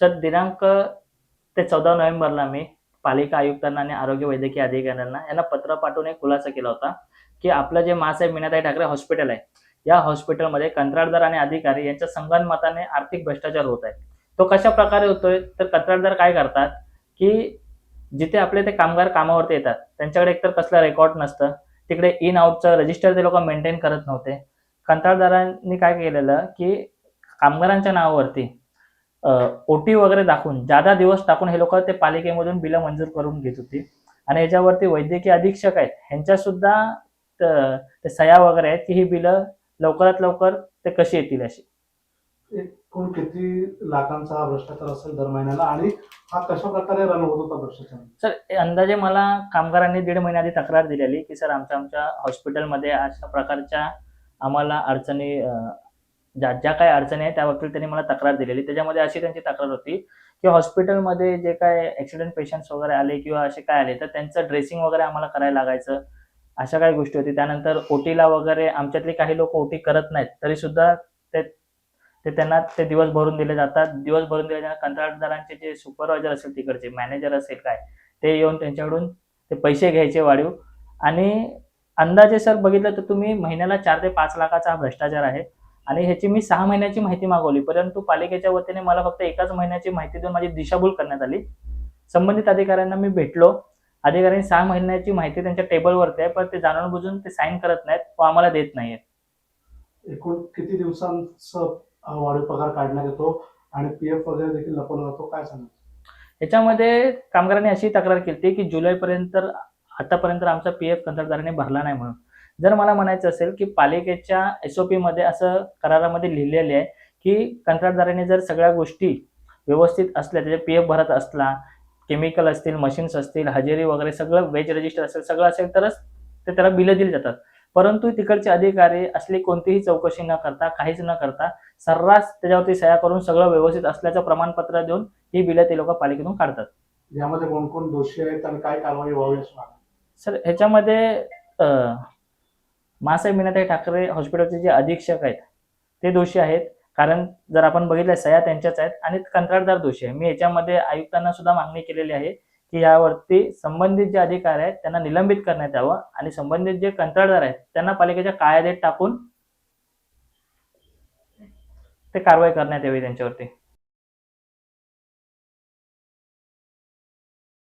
Sir दिनांक ते चौदा नोव्हेंबरला मी पालिका आयुक्तांना आणि आरोग्य वैद्यकीय अधिकाऱ्यांना यांना पत्र पाठवून एक खुलासा केला होता की आपलं जे मासाहेब मीनाताई ठाकरे हॉस्पिटल आहे या हॉस्पिटलमध्ये कंत्राटदार आणि अधिकारी यांच्या संगनमताने आर्थिक भ्रष्टाचार होत आहे. तो कशा प्रकारे होतोय? तर कंत्राटदार काय करतात की जिथे आपले ते कामगार कामावरती येतात त्यांच्याकडे एकतर कसलं रेकॉर्ड नसतं तिकडे इन आउटचं रजिस्टर ते लोक मेंटेन करत नव्हते. कंत्राटदारांनी काय केलेलं की कामगारांच्या नावावरती ओटी वगैरे दाखवून जादा दिवस टाकून हे लोक ते पालिकेमधून बिलं मंजूर करून घेत होती. आणि याच्यावरती वैद्यकीय अधीक्षक आहेत ह्यांच्या सुद्धा त- सह्या वगैरे आहेत की ही बिलं लवकरात लवकर ते कशी येतील अशी. एकूण किती लाखांचा हा भ्रष्टाचार असेल दर महिन्याला आणि हा कशा प्रकारे रन होत होता भ्रष्टाचार? सर अंदाजे मला कामगारांनी दीड महिन्याआधी तक्रार दिलेली की सर आमच्या आमच्या हॉस्पिटलमध्ये अशा प्रकारच्या आम्हाला अडचणी ज्या ज्या काही अडचणी आहेत त्याबाबतीत त्यांनी मला तक्रार दिलेली. त्याच्यामध्ये अशी त्यांची तक्रार होती की हॉस्पिटलमध्ये जे काय ॲक्सिडेंट पेशंट्स वगैरे आले किंवा असे काय आले तर त्यांचं ड्रेसिंग वगैरे आम्हाला करायला लागायचं. अशा काही गोष्टी होती. त्यानंतर ओटीला वगैरे आमच्यातले काही लोक ओटी करत नाहीत तरी सुद्धा ते ते त्यांना ते दिवस भरून दिले जातात. दिवस भरून दिले जातात कंत्राटदारांचे जे सुपरवायझर असेल तिकडचे मॅनेजर असेल काय ते येऊन त्यांच्याकडून ते पैसे घ्यायचे वाढीव. आणि अंदाजे सर बघितलं तर तुम्ही महिन्याला चार ते पाच लाखाचा हा भ्रष्टाचार आहे. आणि ह्याची मी सहा महिन्याची माहिती मागवली. परंतु पालिकेच्या वतीने मला फक्त एकाच महिन्याची माहिती देऊन माझी दिशाभूल करण्यात आली. संबंधित अधिकाऱ्यांना मी भेटलो. अधिकाऱ्यांनी सहा महिन्याची माहिती त्यांच्या टेबलवरती आहे पण ते जाणून बुजून ते साईन करत नाहीत व आम्हाला देत नाहीयेत. एकूण किती दिवसांचं हा वाढीव पगार काढण्यात येतो आणि पी एफ वगैरे देखील लपवला जातो काय सांगा याच्यामध्ये कामगारांनी अशी तक्रार केली की जुलैपर्यंत आतापर्यंत आमचा पी एफ कंत्राटदाराने भरला नाही म्हणून. जर मला म्हणायचं असेल की पालिकेच्या एस ओ मध्ये असं करारामध्ये लिहिलेले आहे की कंत्राटदाराने जर सगळ्या गोष्टी व्यवस्थित असल्या त्याचे पी एफ भरत असला केमिकल असतील मशीन्स असतील हजेरी वगैरे सगळं वेज रजिस्टर असेल सगळं असेल तरच ते त्याला बिलं दिली जातात. परंतु तिकडचे अधिकारी असली कोणतीही चौकशी न करता काहीच न करता सर्रास त्याच्यावरती सह्या करून सगळं व्यवस्थित असल्याचं प्रमाणपत्र देऊन ही बिलं ते लोक पालिकेतून काढतात. यामध्ये कोण कोण दोषी आहेत आणि काय कारवाई व्हावी सर ह्याच्यामध्ये मासाहेब मीनाताई ठाकरे हॉस्पिटलचे जे अधीक्षक आहेत ते दोषी आहेत. कारण जर आपण बघितलं सया त्यांच्याच आहेत आणि कंत्राटदार दोषी आहे. मी याच्यामध्ये आयुक्तांना सुद्धा मागणी केलेली आहे की यावरती संबंधित जे अधिकार आहेत त्यांना निलंबित करण्यात यावं आणि संबंधित जे कंत्राटदार आहेत त्यांना पालिकेच्या कायद्यात टाकून ते कारवाई करण्यात यावी त्यांच्यावरती.